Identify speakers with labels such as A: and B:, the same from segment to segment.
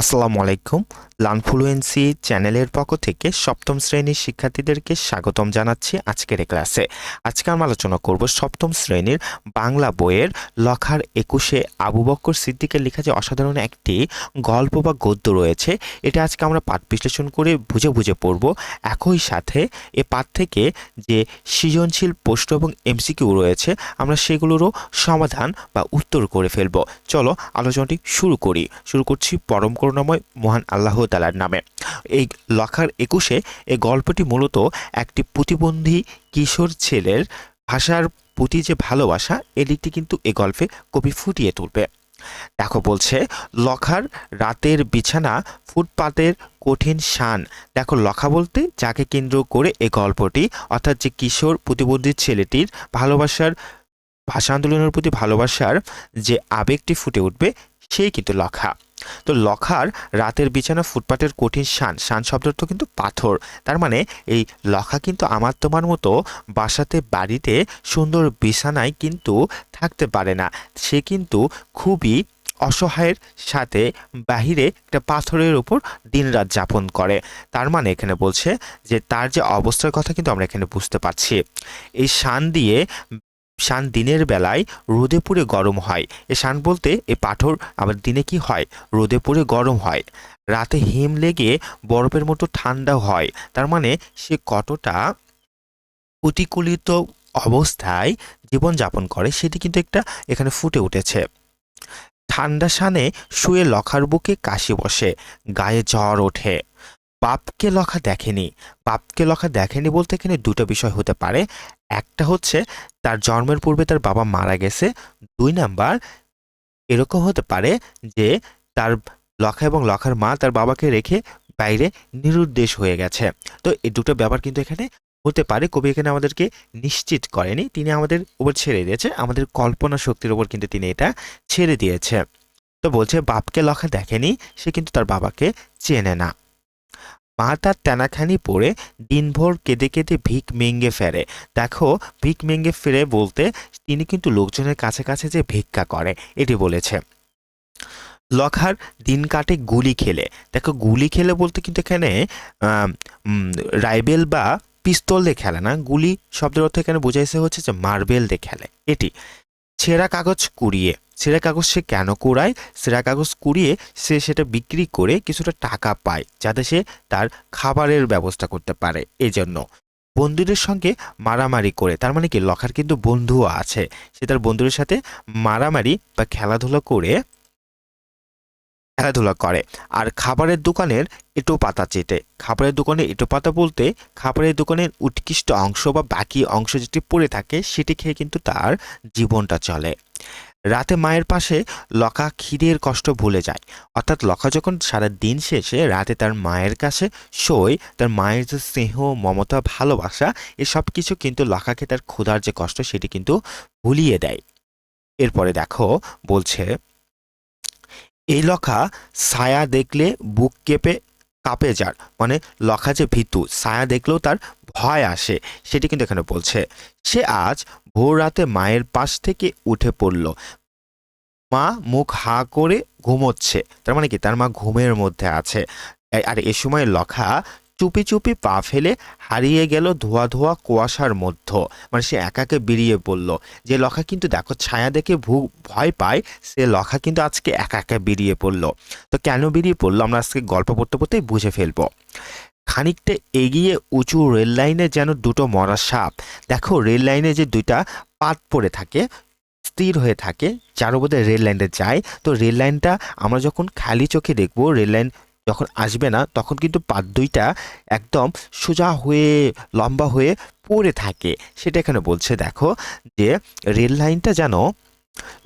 A: আসসালামু আলাইকুম। লানফ্লুয়েন্সি চ্যানেলের পক্ষ থেকে সপ্তম শ্রেণির শিক্ষার্থীদেরকে স্বাগতম জানাচ্ছি আজকের এই ক্লাসে। আজকে আমরা আলোচনা করব সপ্তম শ্রেণির বাংলা বইয়ের লখার একুশে আবু বক্কর সিদ্দিকের লেখা যে অসাধারণ একটি গল্প বা গদ্য রয়েছে, এটা আজকে আমরা পাঠ বিশ্লেষণ করে বুঝে বুঝে পড়ব। একই সাথে এ পাঠ থেকে যে সৃজনশীল প্রশ্ন এবং এমসিকিউ রয়েছে, আমরা সেগুলোরও সমাধান বা উত্তর করে ফেলব। চলো আলোচনাটি শুরু করি। শুরু করছি পরম করুণাময় মহান আল্লাহ তালার নামে। এই লখার একুশে এই গল্পটি মূলত একটি প্রতিবন্ধী কিশোর ছেলের ভাষার প্রতি যে ভালোবাসা এই দিকটি কিন্তু এ গল্পে কবি ফুটিয়ে তুলবে। দেখো বলছে, লখার রাতের বিছানা ফুটপাতের কঠিন শান। দেখো লখা বলতে যাকে কেন্দ্র করে এই গল্পটি, অর্থাৎ যে কিশোর প্রতিবন্ধী ছেলেটির ভালোবাসার, ভাষা আন্দোলনের প্রতি ভালোবাসার যে আবেগটি ফুটে উঠবে, সেই কিন্তু লখা। তো লখার রাতের বিছানা ফুটপাতের কঠিন শান শান শব্দ তো কিন্তু পাথর। তার মানে এই লখা কিন্তু আমার তোমার মতো বাসাতে, বাড়িতে সুন্দর বিছানায় কিন্তু থাকতে পারে না। সে কিন্তু খুবই অসহায়ের সাথে বাহিরে একটা পাথরের উপর দিনরাত যাপন করে। তার মানে এখানে বলছে যে তার যে অবস্থার কথা কিন্তু আমরা এখানে বুঝতে পারছি। এই শান দিয়ে শান দিনের বেলায় রোদে পুড়ে গরম হয়। এ শান বলতে এ পাথর, আবার দিনে কি হয়? রোদে পুড়ে গরম হয়। রাতে হিম লেগে বরফের মতো ঠান্ডা হয়। তার মানে সে কতটা প্রতিকূলিত অবস্থায় জীবনযাপন করে সেটি কিন্তু একটা এখানে ফুটে উঠেছে। ঠান্ডা শানে শুয়ে লখার বুকে কাশি বসে, গায়ে জ্বর ওঠে। বাপকে লখা দেখেনি। বাপকে লখা দেখেনি বলতে এখানে দুটো বিষয় হতে পারে। একটা হচ্ছে তার জন্মের পূর্বে তার বাবা মারা গেছে। দুই নাম্বার, এরকম হতে পারে যে তার লখা এবং লখার মা তার বাবাকে রেখে বাইরে নিরুদ্দেশ হয়ে গেছে। তো এই দুটো ব্যাপার কিন্তু এখানে হতে পারে। কবি এখানে আমাদেরকে নিশ্চিত করেনি। তিনি আমাদের উপর ছেড়ে দিয়েছে। আমাদের কল্পনা শক্তির উপর কিন্তু তিনি এটা ছেড়ে দিয়েছে। তো বলছে, বাপকে লখা দেখেনি, সে কিন্তু তার বাবাকে চেনে না। মা তার তেনাখানি পরে দিনভর কেঁদে কেঁদে ভিক মেঙ্গে ফেরে। দেখো, ভিক মেঙ্গে ফেরে বলতে তিনি কিন্তু লোকজনের কাছে কাছে যে ভিক্ষা করে, এটি বলেছে। লখার দিন কাটে গুলি খেলে। দেখো, গুলি খেলে বলতে কিন্তু এখানে রাইবেল বা পিস্তল দিয়ে খেলে না। গুলি শব্দের অর্থ এখানে বোঝাইছে হচ্ছে যে মার্বেল দিয়ে খেলে। এটি ছেঁড়া কাগজ কুড়িয়ে। ছেঁড়া কাগজ সে কেন কুড়ায়? ছেঁড়া কাগজ কুড়িয়ে সে সেটা বিক্রি করে কিছুটা টাকা পায়, যাতে সে তার খাবারের ব্যবস্থা করতে পারে এই জন্য বন্ধুদের সঙ্গে মারামারি করে, তার মানে কি লখার কিন্তু বন্ধুও আছে, সে তার বন্ধুদের সাথে মারামারি বা খেলাধুলা করে খেলাধুলা করে। আর খাবারের দোকানের এটো পাতা চেটে। খাবারের দোকানে এটো পাতা বলতে খাবারের দোকানের উৎকৃষ্ট অংশ বা বাকি অংশ যেটি পড়ে থাকে, সেটি খেয়ে কিন্তু তার জীবনটা চলে। রাতে মায়ের পাশে লকা খিদের কষ্ট ভুলে যায়। অর্থাৎ লকা যখন সারা দিন শেষে রাতে তার মায়ের কাছে শোয়, তার মায়ের যে স্নেহ, মমতা, ভালোবাসা এসব কিছু কিন্তু লকাকে তার ক্ষুধার যে কষ্ট সেটি কিন্তু ভুলিয়ে দেয়। এরপরে দেখো, বলছে, এই লখা ছায়া দেখলে বুক কেঁপে কাঁপে যার মানে লখা যে ভীতু, ছায়া দেখলেও তার ভয় আসে, সেটি কিন্তু এখানে বলছে। সে আজ ভোর রাতে মায়ের পাশ থেকে উঠে পড়ল। মা মুখ হা করে ঘুমোচ্ছে, তার মানে কি? তার মা ঘুমের মধ্যে আছে। আর এ সময় লখা চুপি চুপি পা ফেলে হারিয়ে গেল ধোয়া ধোয়া কুয়াশার মধ্য। মানে সে একাকে বেরিয়ে পড়ল। যে লখা কিন্তু দেখো ছায়া দেখে ভু, ভয় পায়, সে লখা কিন্তু আজকে একা একা বেরিয়ে পড়ল। তো কেন বেরিয়ে পড়ল? আমরা আজকে গল্প পড়তে পড়তেই বুঝে ফেলব। খানিকটা এগিয়ে উঁচু রেল লাইনে যেন দুটো মরা সাপ। দেখো রেল লাইনে যে দুইটা পাত পড়ে থাকে, স্থির হয়ে থাকে যার উপরে রেল লাইনটা যায়। তো রেল লাইনটা আমরা যখন খালি চোখে দেখব, রেল লাইন যখন আসবে না, তখন কিন্তু পাত দুইটা একদম সোজা হয়ে, লম্বা হয়ে পড়ে থাকে। সেটা এখানে বলছে, দেখো, যে রেল লাইনটা যেন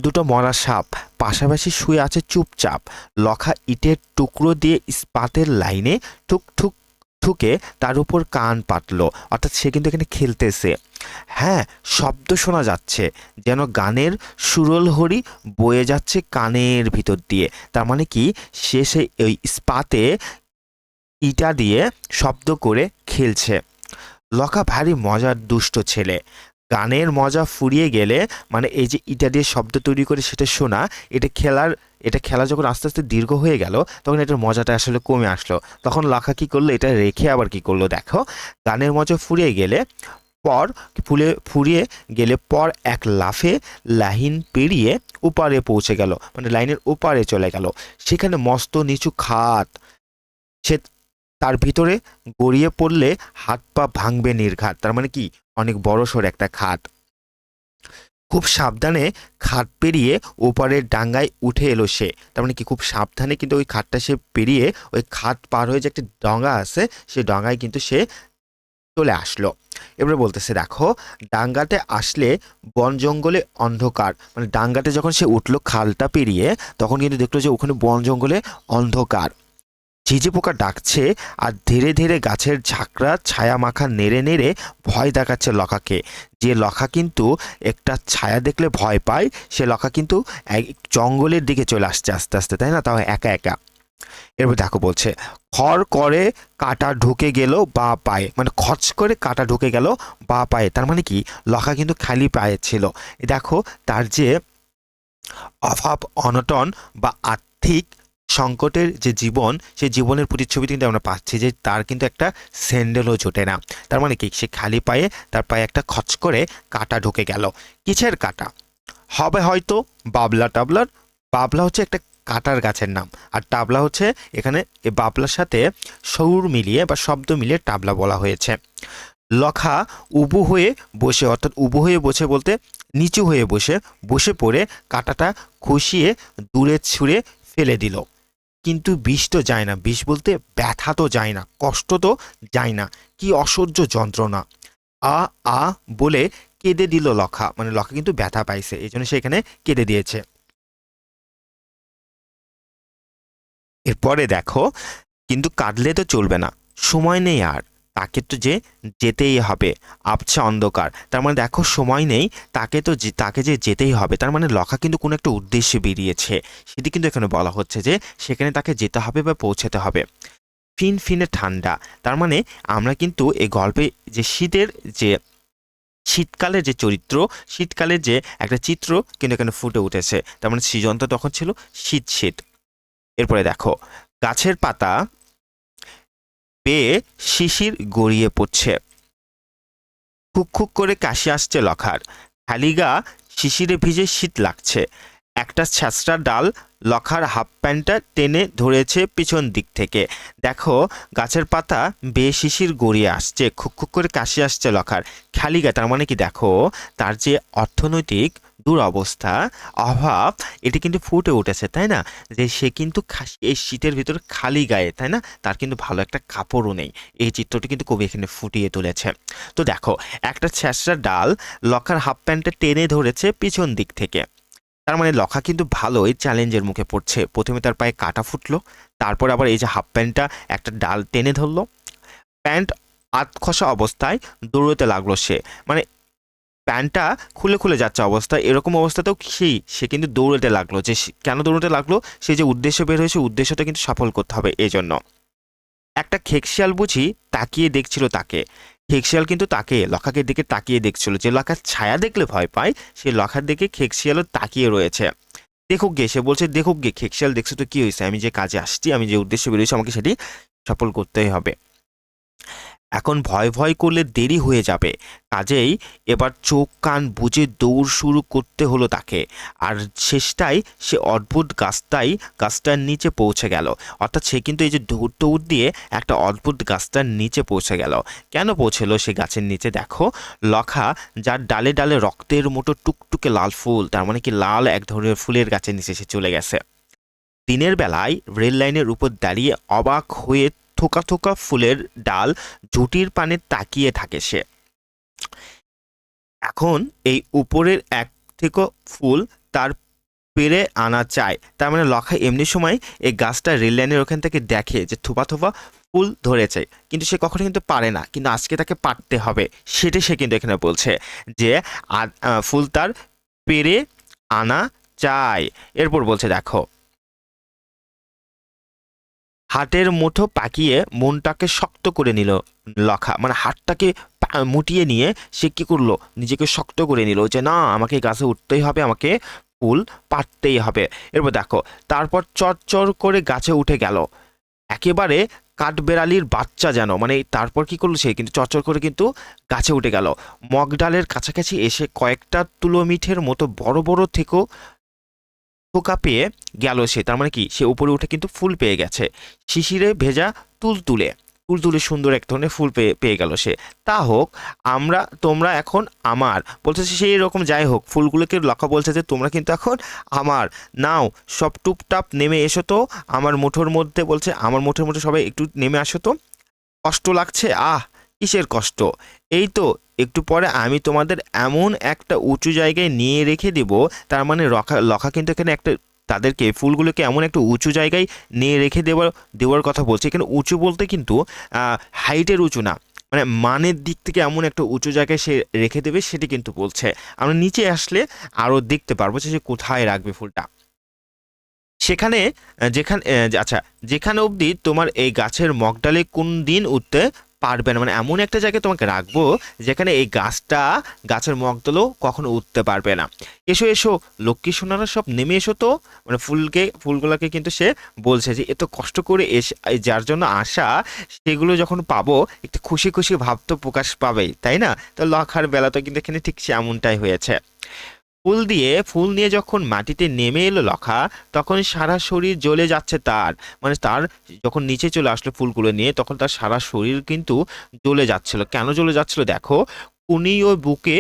A: দুটো মরা সাপ, পাশাপাশি শুয়ে আছে চুপচাপ, লখা ইটের টুকরো দিয়ে ইস্পাতের লাইনে ঠুক ঠুকে তার উপর কান পাতলো। অর্থাৎ সে কিন্তু এখানে খেলতেছে। হ্যাঁ শব্দ শোনা যাচ্ছে, যেন গানের সুরল হরি বয়ে যাচ্ছে কানের ভিতর দিয়ে। তার মানে কি, সে সেই ওই স্পাতে ইটা দিয়ে শব্দ করে খেলছে। লকা ভারী মজার দুষ্ট ছেলে। গানের মজা ফুরিয়ে গেলে মানে এই যে ইটা দিয়ে শব্দ তৈরি করে সেটা শোনা, এটা খেলার এটা খেলা যখন আস্তে আস্তে দীর্ঘ হয়ে গেল, তখন এটার মজাটা আসলে কমে আসলো। তখন লাখা কি করল, এটা রেখে আবার কি করল, দেখো? গানের মজা ফুরিয়ে গেলে পর, ফুলে, ফুরিয়ে গেলে পর এক লাফে লাইন পেরিয়ে উপারে পৌঁছে গেল মানে লাইনের ওপারে চলে গেল। সেখানে মস্ত নিচু খাত, সে তার ভিতরে গড়িয়ে পড়লে হাত পা ভাঙবে নির্ঘাত। তার মানে কি? অনেক বড় সড় একটা খাট খুব সাবধানে খাট পেরিয়ে ওপারের ডাঙ্গায় উঠে এলো সে। তার মানে কি, খুব সাবধানে কিন্তু ওই খাটটা সে পেরিয়ে ওই খাট পার হয়ে যে একটি ডঙ্গা আছে সেই ডঙ্গায় কিন্তু সে চলে আসলো। এবারে বলতেছে, দেখো, ডাঙ্গাতে আসলে বন জঙ্গলে অন্ধকার। মানে ডাঙ্গাতে যখন সে উঠল খালটা পেরিয়ে, তখন কিন্তু দেখল যে ওখানে বন জঙ্গলে অন্ধকার। ঝিঝি পোকা ডাকছে আর ধীরে ধীরে গাছের ঝাঁকড়া, ছায়া মাখা নেড়ে নেড়ে ভয় দেখাচ্ছে লখাকে যে লখা কিন্তু একটা ছায়া দেখলে ভয় পায়, সে লখা কিন্তু এক জঙ্গলের দিকে চলে আসছে আস্তে আস্তে, তাই না? তাও একা একা। এরপর দেখো বলছে, খড় করে কাটা ঢুকে গেল, বা পায়ে। মানে খচ করে কাটা ঢুকে গেল, বা পায়ে। তার মানে কি? লখা কিন্তু খালি পায়ে ছিল। দেখো, তার যে অভাব, অনটন বা আর্থিক সংকটের যে জীবন, সেই জীবনের প্রতিচ্ছবি কিন্তু আমরা পাচ্ছি যে তার কিন্তু একটা স্যান্ডেলও জোটে না। তার মানে কি? সে খালি পায়ে, তার পায়ে একটা খচ করে কাটা ঢুকে গেল। কিসের কাটা? হবে হয়তো বাবলা টাবলার। বাবলা হচ্ছে একটা কাটার গাছের নাম। আর টাবলা হচ্ছে এখানে এই বাবলার সাথে সৌর মিলিয়ে বা শব্দ মিলিয়ে টাবলা বলা হয়েছে। লখা উবু হয়ে বসে, অর্থাৎ উবু হয়ে বসে বলতে নিচু হয়ে বসে বসে পড়ে কাঁটাটা খসিয়ে দূরে ছুঁড়ে ফেলে দিল। কিন্তু বিষ তো যায় না। বিষ বলতে ব্যথা তো যায় না, কষ্ট তো যায় না। কি অসহ্য যন্ত্রণা। আ আ বলে কেঁদে দিল লখা। মানে লখা কিন্তু ব্যথা পাইছে, এই জন্য সে এখানে কেঁদে দিয়েছে। এরপরে দেখো, কিন্তু কাঁদলে তো চলবে না। সময় নেই আর। তাকে তো যে যেতেই হবে, আবছা অন্ধকার। তার মানে দেখো সময় নেই, তাকে তো যে- তাকে যে যেতেই হবে, তার মানে লখা কিন্তু কোনো একটা উদ্দেশ্যে বেরিয়েছে। সেটি কিন্তু এখানে বলা হচ্ছে যে, সেখানে তাকে যেতে হবে বা পৌঁছাতে হবে। ফিন ফিনে ঠান্ডা, তার মানে আমরা কিন্তু এই গল্পে যে শীতের যে, শীতকালের যে চরিত্র, শীতকালের যে একটা চিত্র কিন্তু এখানে ফুটে উঠেছে। তার মানে সৃজনটা তখন ছিল শীত শীত। এরপরে দেখো, গাছের পাতা বেয়ে শিশির গড়িয়ে পড়ছে। খুক খুক করে কাশি আসছে লখার। খালি গা শিশিরে ভিজে শীত লাগছে। একটা ছ্যাঁচড়া ডাল লখার হাফ প্যান্টটা টেনে ধরেছে পিছন দিক থেকে। দেখো, গাছের পাতা বেয়ে শিশির গড়িয়ে আসছে। খুক খুক করে কাশি আসছে লখার। খালি গা তার মানে কি দেখো, তার যে অর্থনৈতিক দুরবস্থা অভাব, এটি কিন্তু ফুটে উঠেছে, তাই না? যে সে কিন্তু এই শীতের ভিতর খালি গায়ে, তাই না? তার কিন্তু ভালো একটা কাপড়ও নেই। এই চিত্রটি কিন্তু কবি এখানে ফুটিয়ে তুলেছে। তো দেখো, একটা ছ্যাঁচড়া ডাল লখার হাফ প্যান্টটা টেনে ধরেছে পিছন দিক থেকে। তার মানে লখা কিন্তু ভালোই চ্যালেঞ্জের মুখে পড়ছে। প্রথমে তার পায়ে কাটা ফুটলো, তারপর আবার এই যে হাফ প্যান্টটা একটা ডাল টেনে ধরলো। প্যান্ট আতখসা অবস্থায় দৌড়তে লাগল সে। মানে প্যান্টটা খুলে খুলে যাচ্ছে অবস্থা। এরকম অবস্থাতেও সেই, সে কিন্তু দৌড়তে লাগল। যে কেন দৌড়তে লাগল? সে যে উদ্দেশ্য বের হয়েছে, উদ্দেশ্যটা কিন্তু সফল করতে হবে এই জন্য একটা খেকশিয়াল বুঝি তাকিয়ে দেখছিল তাকে। খেকশিয়াল কিন্তু তাকে, লখাকের দিকে তাকিয়ে দেখছিল। যে লখার ছায়া দেখলে ভয় পায়, সে লখার দিকে খেকশিয়ালও তাকিয়ে রয়েছে। দেখুক গে, সে বলছে, দেখুক গে, খেকশিয়াল, দেখছ তো কী হয়েছে? আমি যে কাজে আসছি, আমি যে উদ্দেশ্য বেরিয়েছি আমাকে সেটি সফল করতেই হবে। এখন ভয় ভয় করলে দেরি হয়ে যাবে। কাজেই এবার চোখ কান বুঝে দৌড় শুরু করতে হলো তাকে। আর শেষটাই সে অদ্ভুত গাছটাই, গাছটার নিচে পৌঁছে গেল। অর্থাৎ সে কিন্তু এই যে দৌড় দৌড় দিয়ে একটা অদ্ভুত গাছটার নিচে পৌঁছে গেল। কেন পৌঁছেলো সে গাছের নিচে দেখো? লখা যার ডালে ডালে রক্তের মতো টুকটুকে লাল ফুল, তার মানে কি লাল এক ধরনের ফুলের গাছের নিচে সে চলে গেছে। দিনের বেলায় রেল লাইনের উপর দাঁড়িয়ে অবাক হয়ে থোকা থোকা ফুলের ডাল ঝুটির পানে তাকিয়ে থাকে সে। এখন এই উপরের এক থেকে ফুল তার পেরে আনা চায়। তার মানে লখা এমনি সময় এই গাছটা রেল লাইনের ওখান থেকে দেখে যে থোপা থোপা ফুল ধরেছে। কিন্তু সে কখনো কিন্তু পারে না। কিন্তু আজকে তাকে পারতে হবে। সেটা সে কিন্তু এখানে বলছে যে ফুল তার পেরে আনা চায়। এরপর বলছে, দেখো হাটের মুঠো পাকিয়ে মনটাকে শক্ত করে নিল লখা। মানে হাতটাকে মুটিয়ে নিয়ে সে কী করল? নিজেকে শক্ত করে নিল যে, না, আমাকে গাছে উঠতেই হবে, আমাকে ফুল পারতেই হবে। এরপর দেখো, তারপর চরচর করে গাছে উঠে গেল। একেবারে কাঠবেড়ালির বাচ্চা যেন মানে তারপর কি করল সে? কিন্তু চরচর করে কিন্তু গাছে উঠে গেল। মগডালের কাছাকাছি এসে কয়েকটা তুলো মিঠের মতো বড় বড় থেকেও থোকা পেয়ে গেল সে। তার মানে কি? সে উপরে উঠে কিন্তু ফুল পেয়ে গেছে। শিশিরে ভেজা তুলতুলে। তুলতুলে সুন্দর এক ধরনের ফুল পেয়ে পেয়ে গেল সে। তা হোক, আমরা, তোমরা এখন আমার। বলতেছে সেই রকম যাই হোক, ফুলগুলোকে লক্ষ্য বলছে যে, তোমরা কিন্তু এখন আমার। নাও, সব টুপটাপ নেমে এসো তো। আমার মুঠোর মধ্যে বলছে, আমার মুঠোর মধ্যে সবাই একটু নেমে আসো তো। কষ্ট লাগছে? আহ, কিসের কষ্ট? এই তো একটু পরে আমি তোমাদের এমন একটা উঁচু জায়গায় নিয়ে রেখে দেব, তার মানে রখা, লখা কিন্তু এখানে একটা তাদেরকে, ফুলগুলোকে এমন একটা উঁচু জায়গায় নিয়ে রেখে দেওয়ার দেওয়ার কথা বলছে। এখানে উঁচু বলতে কিন্তু হাইটের উঁচু না মানে মানের দিক থেকে এমন একটা উঁচু জায়গায় সে রেখে দেবে সেটি কিন্তু বলছে। আমরা নিচে আসলে আরও দেখতে পারব যে কোথায় রাখবে ফুলটা। সেখানে, যেখানে আচ্ছা যেখানে অবধি তোমার এই গাছের মগডালে কোন দিন উঠতে পারবে না। মানে এমন একটা জায়গায় তোমাকে রাখব যেখানে এই গাছটা, গাছের মগডালও কখনো উঠতে পারবে না। এসো এসো, লক্ষ্মী সোনারা সব নেমে এসো তো। মানে ফুলকে, ফুলগুলোকে কিন্তু সে বলছে যে এত কষ্ট করে এসে যার জন্য আসা সেগুলো যখন পাবো, একটু খুশি খুশি ভাব তো প্রকাশ পাবেই, তাই না? তো লখার বেলা তো কিন্তু এখানে ঠিক এমনটাই হয়েছে। ফুল দিয়ে, ফুল নিয়ে যখন মাটিতে নেমে এলো লখা, তখন সারা শরীর জ্বলে যাচ্ছে তার। মানে তার যখন নিচে চলে আসলো ফুলগুলো নিয়ে, তখন তার সারা শরীর কিন্তু জ্বলে যাচ্ছিল। কেন জ্বলে যাচ্ছিল দেখো, কুনি ও বুকে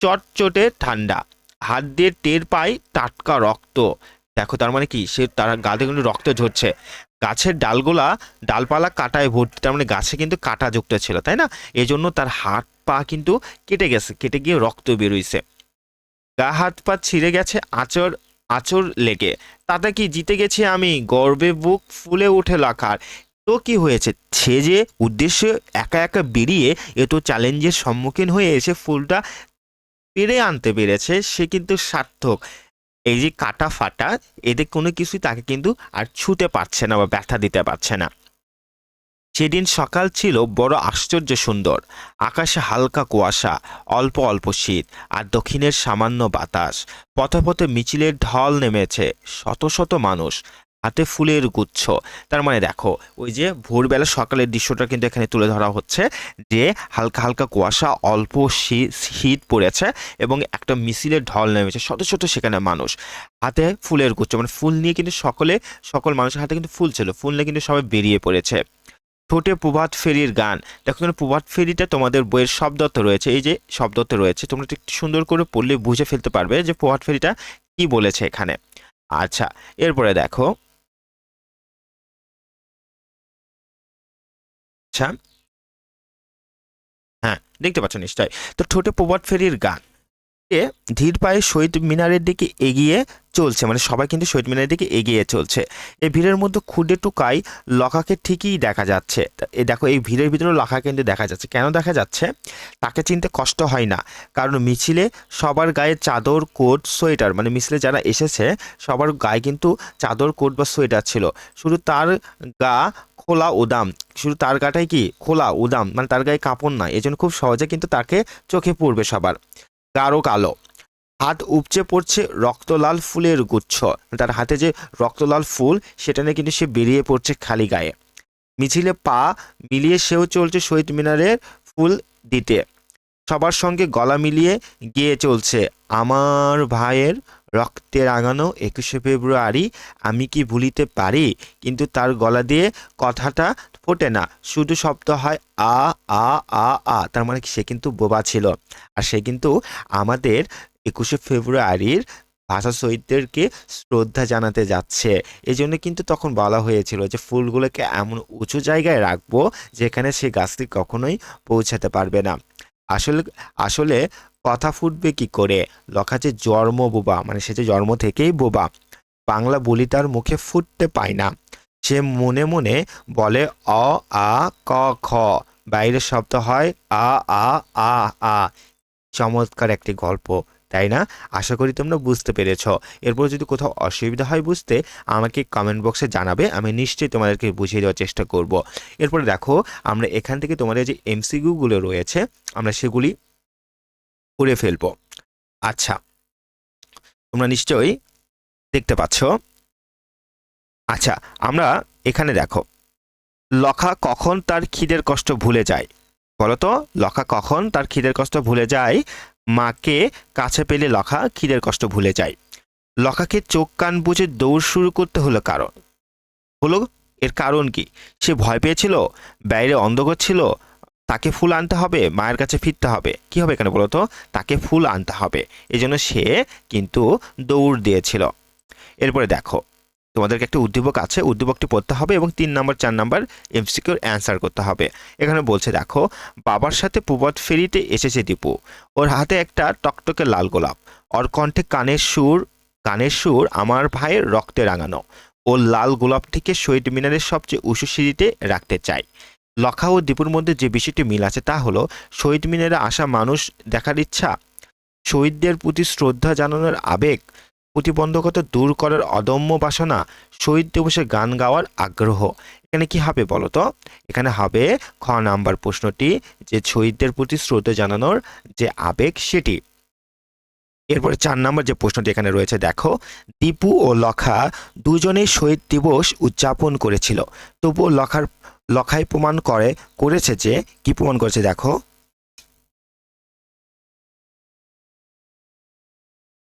A: চটচটে ঠান্ডা, হাত দিয়ে টের পায় টাটকা রক্ত। দেখো তার মানে কি, সে তার গাতে কিন্তু রক্ত ঝরছে। গাছের ডালগুলা, ডালপালা কাটায় ভর্তি, তার মানে গাছে কিন্তু কাটা যুক্ত ছিল, তাই না? এজন্য তার হাত পা কিন্তু কেটে গেছে, কেটে গিয়ে রক্ত বেরোইছে। গা হাত পা ছিঁড়ে গেছে আচর আচর লেগে। তাতে কি জিতে গেছি আমি? গর্বে বুক ফুলে উঠে লাখার। তো কি হয়েছে? সে যে উদ্দেশ্যে একা একা বেরিয়ে এত চ্যালেঞ্জের সম্মুখীন হয়ে এসে ফুলটা পেরে আনতে পেরেছে, সে কিন্তু সার্থক। এই যে কাটা ফাটা এদের কোনো কিছুই তাকে কিন্তু আর ছুতে পারছে না বা ব্যথা দিতে পারছে না। সেদিন সকাল ছিল বড় আশ্চর্য সুন্দর। আকাশে হালকা কুয়াশা, অল্প অল্প শীত আর দক্ষিণের সামান্য বাতাস। পথে পথে মিছিলের ঢল নেমেছে, শত শত মানুষ। হাতে ফুলের গুচ্ছ। তার মানে দেখো, ওই যে ভোরবেলা সকালের দৃশ্যটা কিন্তু এখানে তুলে ধরা হচ্ছে যে হালকা হালকা কুয়াশা, অল্প শীত পড়েছে এবং একটা মিছিলের ঢল নেমেছে, শত শত সেখানে মানুষ। হাতে ফুলের গুচ্ছ মানে ফুল নিয়ে কিন্তু সকলে, সকল মানুষের হাতে কিন্তু ফুল ছিল, ফুল নিয়ে কিন্তু সবাই বেরিয়ে পড়েছে। ঠোঁটে প্রভাত ফেরির গান। দেখো এখানে প্রভাত ফেরিটা তোমাদের বইয়ের শব্দত্ব রয়েছে। এই যে শব্দত্ব রয়েছে, তোমরা একটু সুন্দর করে পড়লে বুঝে ফেলতে পারবে যে প্রভাত ফেরিটা কি বলেছে এখানে। আচ্ছা এরপরে দেখো। আচ্ছা। হ্যাঁ দেখতে পাচ্ছ নিশ্চয় তো ঠোঁটে প্রভাত ফেরির গান। এ ধীর পায়ে শহীদ মিনারের দিকে এগিয়ে চলছে মানে সবাই কিন্তু শহীদ মিনারের দিকে এগিয়ে চলছে। এই ভিড়ের মধ্যে খুদে টুকাই লখাকে ঠিকই দেখা যাচ্ছে। দেখো, এই ভিড়ের ভিতরে লখা কিন্তু দেখা যাচ্ছে। কেন দেখা যাচ্ছে? তাকে চিনতে কষ্ট হয় না। কারণ মিছিলে সবার গায়ে চাদর, কোট, সোয়েটার মানে মিছিলে যারা এসেছে, সবার গায়ে কিন্তু চাদর, কোট বা সোয়েটার ছিল। শুধু তার গা খোলা উদাম। শুধু তার গাটাই কি? খোলা উদাম। মানে তার গায়ে কাপড় না এজন্য খুব সহজে কিন্তু তাকে চোখে পড়বে সবার। গাঢ় কালো। হাত উপচে পড়ছে রক্তলাল ফুলের গুচ্ছ। তার হাতে যে রক্তলাল ফুল, সেটা নিয়ে কিন্তু সে বেরিয়ে পড়ছে খালি গায়ে। মিছিলে পা মিলিয়ে সেও চলছে শহীদ মিনারের ফুল দিতে। সবার সঙ্গে গলা মিলিয়ে গিয়ে চলছে আমার ভাইয়ের রক্তে রাঙানো একুশে ফেব্রুয়ারি আমি কি ভুলিতে পারি? কিন্তু তার গলা দিয়ে কথাটা ফোটে না। শুধু শব্দ হয় আ আ আ আ। তার মানে সে কিন্তু বোবা ছিল। আর সে কিন্তু আমাদের একুশে ফেব্রুয়ারির ভাষা শহীদদেরকে শ্রদ্ধা জানাতে যাচ্ছে। এই জন্য কিন্তু তখন বলা হয়েছিল যে ফুলগুলোকে এমন উঁচু জায়গায় রাখব যেখানে সে গাছটি কখনোই পৌঁছাতে পারবে না। আসলে আসলে কথা ফুটবে কি করে? লখা যে জন্ম বোবা মানে সে যে জন্ম থেকেই বোবা, বাংলা বলি তার মুখে ফুটতে পায় না। সে মনে মনে বলে অ, আ, ক, খ। বাইরের শব্দ হয় আ আ আ আ। চমৎকার একটি গল্প, তাই না? আশা করি তোমরা বুঝতে পেরেছ। এরপর যদি কোথাও অসুবিধা হয় বুঝতে, আমাকে কমেন্ট বক্সে জানাবে, আমি নিশ্চয়ই তোমাদেরকে বুঝিয়ে দেওয়ার চেষ্টা করব। এরপরে দেখো, আমরা এখান থেকে তোমাদের যে এমসিকিউগুলো রয়েছে, আমরা সেগুলি করে ফেলব। আচ্ছা তোমরা নিশ্চয়ই দেখতে পাচ্ছ। আচ্ছা আমরা এখানে দেখো, লখা কখন তার খিদের কষ্ট ভুলে যায়? বলতো লখা কখন তার খিদের কষ্ট ভুলে যায়? মাকে কাছে পেলে লখা খিদের কষ্ট ভুলে যায়। লখাকে চোখ কান বুঝে দৌড় শুরু করতে হলো কারণ। হলো, এর কারণ কি? সে ভয় পেয়েছিল? বাইরে অন্ধকার ছিল? তাকে ফুল আনতে হবে, মায়ের কাছে ফিরতে হবে। কি হবে এখানে বলতো? তাকে ফুল আনতে হবে। এজন্য সে কিন্তু দৌড় দিয়েছিল। এরপরে দেখো, তোমাদেরকে একটা উদ্দীপক আছে, উদ্দীপকটি পড়তে হবে এবং তিন নম্বর, চার নম্বর এমসিকিউর অ্যান্সার করতে হবে। এখানে বলছে দেখো, বাবার সাথে প্রবাদ ফেরিতে এসেছে দীপু। ওর হাতে একটা টকটকে লাল গোলাপ। ওর কণ্ঠে কানের সুর কানের সুর আমার ভাইয়ের রক্তে রাঙানো। ও লাল গোলাপটিকে শহীদ মিনারের সবচেয়ে উঁচু সিঁড়িতে রাখতে চাই লখা ও দীপুর মধ্যে যে বিষয়টি মিল আছে তা হলো, শহীদ মিনারে আসা মানুষ দেখার ইচ্ছা, শহীদদের প্রতি শ্রদ্ধা জানানোর আবেগ, প্রতিবন্ধকতা দূর করার অদম্য বাসনা, শহীদ দিবসে গান গাওয়ার আগ্রহ। এখানে কি হবে বলো তো এখানে হবে খ নাম্বার প্রশ্নটি, যে শহীদদের প্রতি শ্রদ্ধা জানানোর যে আবেগ সেটি। এরপরে চার নম্বর যে প্রশ্নটি এখানে রয়েছে, দেখো, দীপু ও লখা দুজনেই শহীদ দিবস উদযাপন করেছিল। তবুও লখার লখাই প্রমাণ করে, করেছে যে, কি প্রমাণ করেছে দেখো।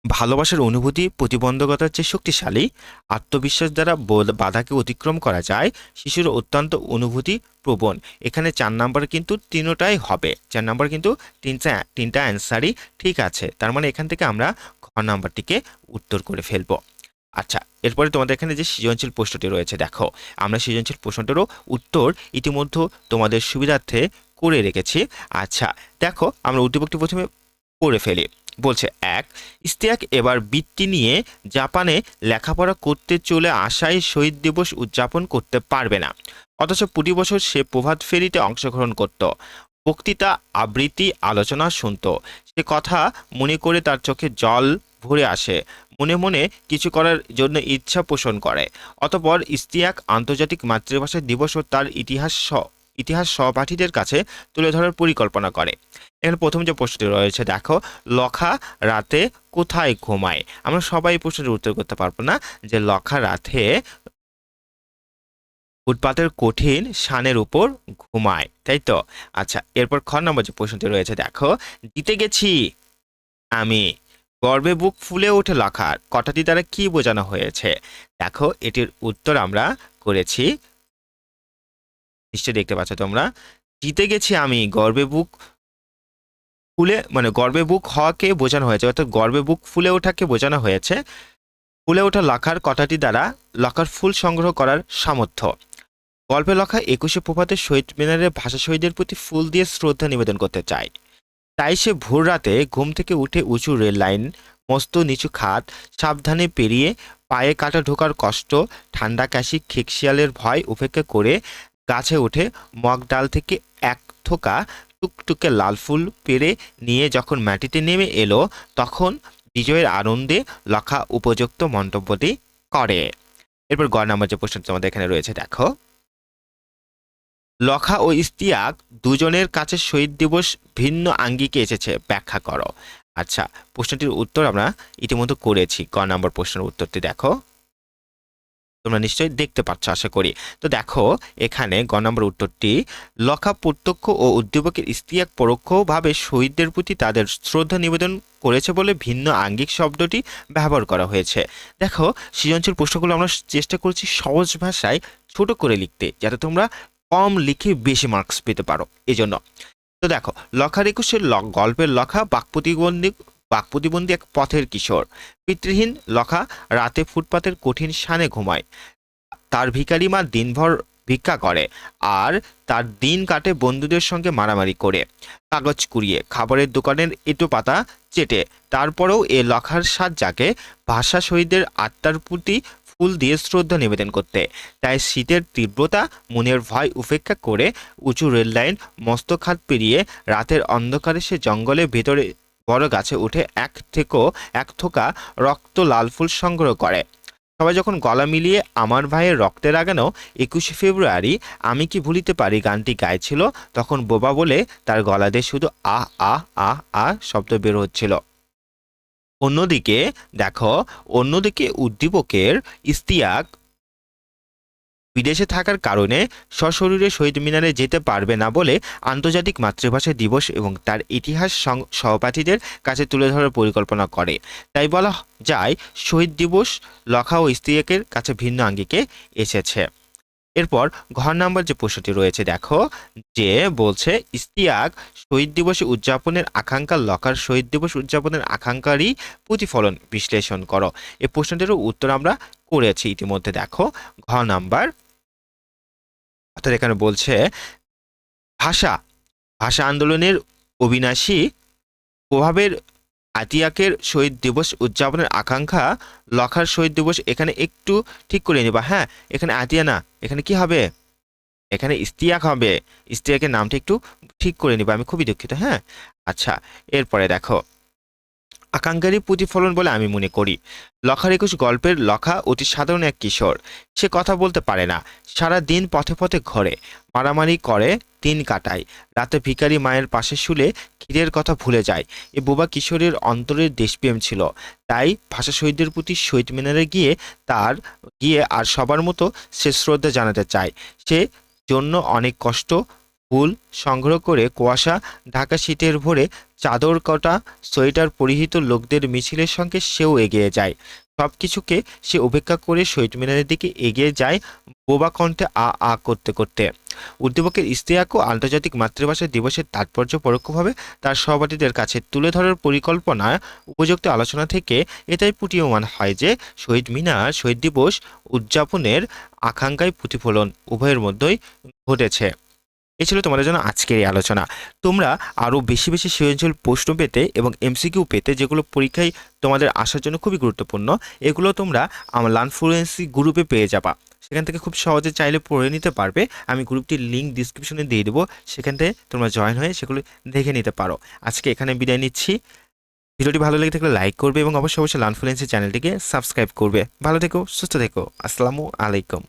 A: ভালোবাসার অনুভূতি প্রতিবন্ধকতার চেয়ে শক্তিশালী, আত্মবিশ্বাস দ্বারা বোধ- বাধাকে অতিক্রম করা যায়, শিশুর অত্যন্ত অনুভূতি প্রবণ। এখানে চার নাম্বার কিন্তু তিনোটাই হবে। চার নাম্বার কিন্তু তিনটা তিনটা অ্যান্সারই ঠিক আছে। তার মানে এখান থেকে আমরা ঘ নাম্বারটিকে উত্তর করে ফেলব। আচ্ছা এরপরে তোমাদের এখানে যে সৃজনশীল প্রশ্নটি রয়েছে, দেখো, আমরা সৃজনশীল প্রশ্নটিরও উত্তর ইতিমধ্যে তোমাদের সুবিধার্থে করে রেখেছি। আচ্ছা দেখো, আমরা উদ্দীপকটি প্রথমে পড়ে ফেলি। বলছে, এক, ইস্তিয়াক এবার বৃত্তি নিয়ে জাপানে লেখাপড়া করতে চলে আসায় শহীদ দিবস উদযাপন করতে পারবে না। অথচ প্রতি বছর সে প্রভাত ফেরিতে অংশগ্রহণ করত। বক্তৃতা, আবৃত্তি, আলোচনা শুনত। সে কথা মনে করে তার চোখে জল ভরে আসে। মনে মনে কিছু করার জন্য ইচ্ছা পোষণ করে। অতপর ইস্তিয়াক আন্তর্জাতিক মাতৃভাষা দিবস ও তার ইতিহাস ইতিহাস সহপাঠীদের কাছে তুলে ধরার পরিকল্পনা করে। এখানে প্রথম যে প্রশ্নটি রয়েছে, দেখো, লখা রাতে কোথায় ঘুমায়? আমরা সবাই প্রশ্নের উত্তর করতে পারব না যে লখা রাতে ফুটপাতের কঠিন শানের উপর ঘুমায়, তাই তো? আচ্ছা এরপর খ নম্বর যে প্রশ্নটি রয়েছে, দেখো, জিতে গেছি আমি। গর্বে বুক ফুলে ওঠে লাখার। কথাটি দ্বারা কি বোঝানো হয়েছে? দেখো, এটির উত্তর আমরা করেছি। নিশ্চয়ই দেখতে পাচ্ছ তোমরা। জিতে গেছি আমি, গর্বে বুক ফুলে মানে গর্বে বুক হওয়াকে বোঝানো হয়েছে, অর্থাৎ গর্বে বুক ফুলে ওঠাকে বোঝানো হয়েছে। ফুলে ওঠা লাখার কথাটি দ্বারা লাখার ফুল সংগ্রহ করার সামর্থ্য। গল্পে লেখা একুশে প্রভাতে শহীদ মিনারের ভাষা শহীদের প্রতি ফুল দিয়ে শ্রদ্ধা নিবেদন করতে চায় তাই সে ভোর রাতে ঘুম থেকে উঠে উঁচু রেল লাইন, মস্ত নিচু খাত সাবধানে পেরিয়ে পায়ে কাটা ঢোকার কষ্ট, ঠান্ডা কাশি খেকশিয়ালের ভয় উপেক্ষা করে গাছে উঠে মগ ডাল থেকে এক থোকা টুকটুকে লাল ফুল পেরে নিয়ে যখন মাটিতে নেমে এলো, তখন বিজয়ের আনন্দে লখা উপযুক্ত মন্তব্যটি করে। এরপর গ নাম্বার যে প্রশ্নটি তোমাদের এখানে রয়েছে, দেখো। লখা ও ইস্তিয়াক দুজনের কাছে শহীদ দিবস ভিন্ন আঙ্গিকে এসেছে। ব্যাখ্যা করো। আচ্ছা প্রশ্নটির উত্তর আমরা ইতিমধ্যে করেছি। ক নম্বর প্রশ্নের উত্তরটি দেখো। তোমরা নিশ্চয়ই দেখতে পাচ্ছ, আশা করি। তো দেখো, এখানে গ নম্বর উত্তরটি, লখা প্রত্যক্ষ ও উদ্দীপকের ইস্তিয়াক পরোক্ষভাবে শহীদদের প্রতি তাদের শ্রদ্ধা নিবেদন করেছে বলে ভিন্ন আঙ্গিক শব্দটি ব্যবহার করা হয়েছে। দেখো, সৃজনশীল প্রশ্নগুলো আমরা চেষ্টা করছি সহজ ভাষায় ছোট করে লিখতে, যাতে তোমরা কম লিখে বেশি মার্কস পেতে পারো এই জন্য তো দেখো, লখার একুশের গল্পের লখা, বাকপ্রতিবন্ধী বাকপ্রতিবন্ধী এক পথের কিশোর। পিতৃহীন লখা, রাতে ফুটপাতের কঠিন শানে ঘুমায়। তার ভিখারি মা দিনভর ভিক্ষা করে আর তার দিন কাটে বন্ধুদের সঙ্গে মারামারি করে। কাগজ কুড়িয়ে, খাবারের দোকানের এঁটো পাতা চেটে। তারপরেও এ লখার সাজ জাগে ভাষা শহীদদের আত্মার প্রতি ফুল দিয়ে শ্রদ্ধা নিবেদন করতে। তাই শীতের তীব্রতা, মনের ভয় উপেক্ষা করে উঁচু রেল লাইন মস্তখাত পেরিয়ে রাতের অন্ধকারে সে জঙ্গলের ভেতরে বড় গাছে উঠে এক থেকেও এক থোকা রক্ত লাল ফুল সংগ্রহ করে। সবাই যখন গলা মিলিয়ে আমার ভাইয়ের রক্তে লাগানো একুশে ফেব্রুয়ারি, আমি কি ভুলিতে পারি গানটি গাইছিল, তখন বোবা বলে তার গলা দিয়ে শুধু আহ আহ আহ আহ শব্দ বের হচ্ছিল। অন্যদিকে, দেখো, অন্যদিকে উদ্দীপকের ইস্তিয়াক বিদেশে থাকার কারণে সশরীরে শহীদ মিনারে যেতে পারবে না বলে আন্তর্জাতিক মাতৃভাষা দিবস এবং তার ইতিহাস সহপাঠীদের কাছে তুলে ধরার পরিকল্পনা করে। তাই বলা যায়, শহীদ দিবস লখা ও ইস্তিয়াকের কাছে ভিন্ন আঙ্গিকে এসেছে। এরপর ঘর নাম্বার যে প্রশ্নটি রয়েছে, দেখো, যে বলছে, ইস্তিয়াক শহীদ দিবস উদযাপনের আকাঙ্ক্ষা লকার শহীদ দিবস উদযাপনের আকাঙ্ক্ষারই প্রতিফলন বিশ্লেষণ করো। এই প্রশ্নটিরও উত্তর আমরা করেছি ইতিমধ্যে, দেখো ঘ নাম্বার অর্থাৎ এখানে বলছে, ভাষা ভাষা আন্দোলনের অবিনাশী প্রভাবের আতিয়াকের শহীদ দিবস উদযাপনের আকাঙ্ক্ষা লখার শহীদ দিবস এখানে একটু ঠিক করে নিবা। হ্যাঁ এখানে আতিয়া না, এখানে কি হবে? এখানে ইস্তিয়াক হবে। ইস্তিয়াকের নামটা একটু ঠিক করে নিবা, আমি খুবই দুঃখিত। হ্যাঁ আচ্ছা এরপরে দেখো। আকাঙ্ক্ষারই প্রতিফলন বলে আমি মনে করি। লখার একুশ গল্পের লখা অতি সাধারণ এক কিশোর। সে কথা বলতে পারে না। সারা দিন পথে পথে ঘরে। মারামারি করে দিন কাটায়। রাতে ভিখারি মায়ের পাশে শুলে ক্ষীরের কথা ভুলে যায়। এ বোবা কিশোরের অন্তরের দেশপ্রেম ছিল। তাই ভাষা শহীদদের প্রতি শহীদ মিনারে গিয়ে তার, গিয়ে আর সবার মতো সে শ্রদ্ধা জানাতে চায়। সে জন্য অনেক কষ্ট ফুল সংগ্রহ করে কুয়াশা ঢাকা শীতের ভোরে চাদর কটা, সোয়েটার পরিহিত লোকদের মিছিলের সঙ্গে সেও এগিয়ে যায়। সব কিছুকে সে উপেক্ষা করে শহীদ মিনারের দিকে এগিয়ে যায় বোবা কণ্ঠে আ আ করতে করতে। উদ্দীপকের ইস্তেয়াক ও আন্তর্জাতিক মাতৃভাষা দিবসের তাৎপর্য পরোক্ষভাবে তার সহপাঠীদের কাছে তুলে ধরার পরিকল্পনা উপযুক্ত আলোচনা থেকে এটাই প্রতীয়মান হয় যে শহীদ মিনার শহীদ দিবস উদযাপনের আকাঙ্ক্ষায় প্রতিফলন উভয়ের মধ্যেই ঘটেছে। এ ছিল তোমাদের জন্য আজকের এই আলোচনা। তোমরা আরও বেশি বেশি সৃজনশীল প্রশ্ন পেতে এবং এমসিকিউ পেতে যেগুলো পরীক্ষায় তোমাদের আসার জন্য খুবই গুরুত্বপূর্ণ, এগুলো তোমরা আমার লার্নফ্লুয়েন্সি গ্রুপে পেয়ে যাবা। সেখান থেকে খুব সহজে চাইলে পড়ে নিতে পারবে। আমি গ্রুপটির লিঙ্ক ডিসক্রিপশনে দিয়ে দেবো। সেখান থেকে তোমরা জয়েন হয়ে সেগুলো দেখে নিতে পারো। আজকে এখানে বিদায় নিচ্ছি। ভিডিওটি ভালো লেগে থাকলে লাইক করবে এবং অবশ্যই অবশ্যই লার্নফ্লুয়েন্সি চ্যানেলটিকে সাবস্ক্রাইব করবে। ভালো থেকো, সুস্থ থেকো। আসসালামু আলাইকুম।